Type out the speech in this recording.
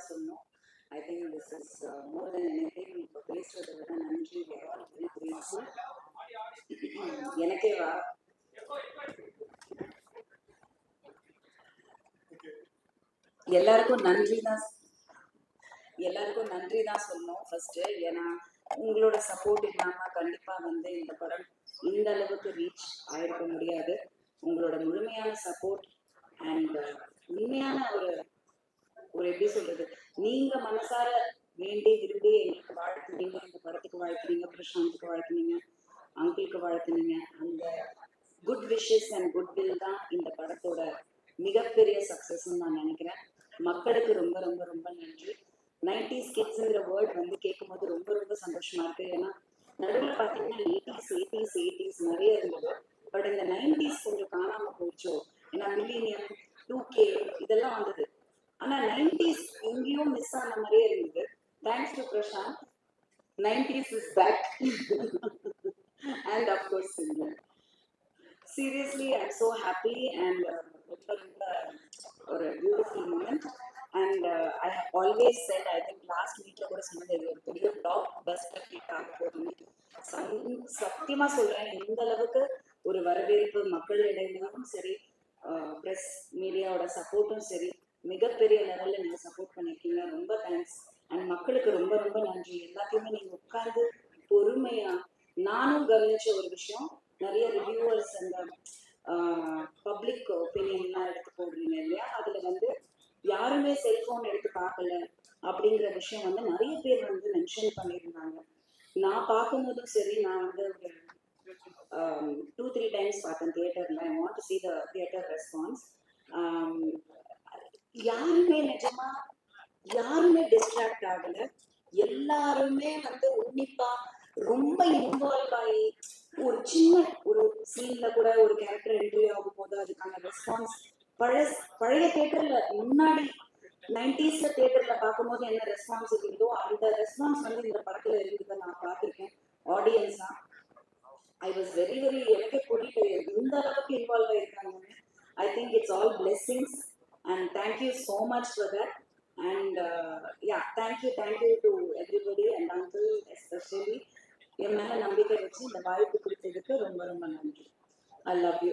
தான் சொன்னோம் I think this is more than any திங் இப்போ பேசுறதை விட நன்றி எனக்கே வா. எல்லாருக்கும் நன்றி தான் எல்லாருக்கும் நன்றி தான் சொல்லணும் ஃபர்ஸ்ட் ஏன்னா உங்களோட சப்போர்ட் இல்லாம கண்டிப்பா வந்து இந்த படம் இந்த அளவுக்கு ரீச் ஆயிருக்க முடியாது. உங்களோட முழுமையான சப்போர்ட் அண்ட் உண்மையான ஒரு ஒரு எப்படி சொல்றது? நீங்க மனசார வேண்டி விரும்பி எங்களுக்கு வாழ்த்துனீங்க இந்த படத்துக்கு வாழ்த்துனீங்க பிரசாந்துக்கு வாழ்த்துனீங்க அங்கிளுக்கு வாழ்த்துனீங்க அந்த good wishes and good will தான் இந்த படத்தோட மிகப்பெரிய சக்சஸ் நான் நினைக்கிறேன். மக்களுக்கு ரொம்ப ரொம்ப ரொம்ப நன்றி. நைன்டிஸ் கிட்ஸுங்கிற வேர்ட் வந்து கேட்கும்போது ரொம்ப ரொம்ப சந்தோஷமா இருக்கு. ஏன்னா நடுவில் பார்த்தீங்கன்னா எயிட்டிஸ் எயிட்டிஸ் எயிட்டிஸ் நிறைய இருந்தது. பட் இந்த நைன்டிஸ் கொஞ்சம் காணாம போச்சோ ஏன்னா மில்லினியம் டூ கே இதெல்லாம் வந்தது மாதிரியே இருந்தது. Thanks to Prashanth nineties is back and of course seriously I'm so happy and ரொம்ப ரொம்ப ஒரு beautiful moment and I have always said I think last வீக்ல கூட சொன்னது இது ஒரு பெரிய டாப் பஸ்டர் ஹிட் ஆக போகுதுன்னு. சத்தியமா சொல்றேன் இந்த அளவுக்கு ஒரு வரவேற்பு மக்களிடையிலும் சரி ப்ரெஸ் மீடியாவோட சப்போர்ட்டும் சரி மிகப்பெரிய லெவல்ல நீங்க சப்போர்ட் பண்ணிருக்கீங்க ரொம்ப தேங்க்ஸ் அண்ட் மக்களுக்கு ரொம்ப ரொம்ப நன்றி. எல்லாத்தையுமே நீங்க உட்கார்ந்து பொறுமையா நானும் கவனிச்ச ஒரு விஷயம். நிறைய ரிவ்யூவர்ஸ் அந்த பப்ளிக் ஒப்பீனியன்லாம் எடுத்து போடுறீங்க இல்லையா? அதுல வந்து யாருமே செல்போன் எடுத்து பார்க்கல அப்படிங்கிற விஷயம் வந்து நிறைய பேர் வந்து மென்ஷன் பண்ணியிருந்தாங்க. நான் பார்க்கும்போதும் சரி நான் வந்து ஒரு டூ த்ரீ டைம்ஸ் பார்த்தேன் தியேட்டர்ல I want to see the theatre response யாருமே நிஜமா யாருமே டிஸ்ட்ராக்ட் ஆகல. எல்லாருமே வந்து உன்னிப்பா ரொம்ப இன்வால்வ் ஆகி ஒரு சின்ன ஒரு சீன்ல கூட ஒரு கேரக்டர் என்ட்ரி ஆகும் போது அதுக்கான ரெஸ்பான்ஸ் பழைய பழைய தேட்டர்ல முன்னாடி நைன்டிஸ்ல தேட்டர்ல பார்க்கும்போது என்ன ரெஸ்பான்ஸ் இருந்ததோ அந்த ரெஸ்பான்ஸ் வந்து இந்த படத்துல இருந்ததை நான் பார்த்திருக்கேன். ஆடியன்ஸா ஐ வாஸ் வெரி வெரி எனக்கே புரியல இந்த அளவுக்கு இன்வால்வ் ஆயிருக்காங்க I think it's all blessings and thank you so much for that and yeah thank you thank you to everybody and uncle especially என் மேல நம்பிக்கை வச்சு இந்த வாய்ப்பு கொடுத்ததுக்கு ரொம்ப ரொம்ப நன்றி. I love you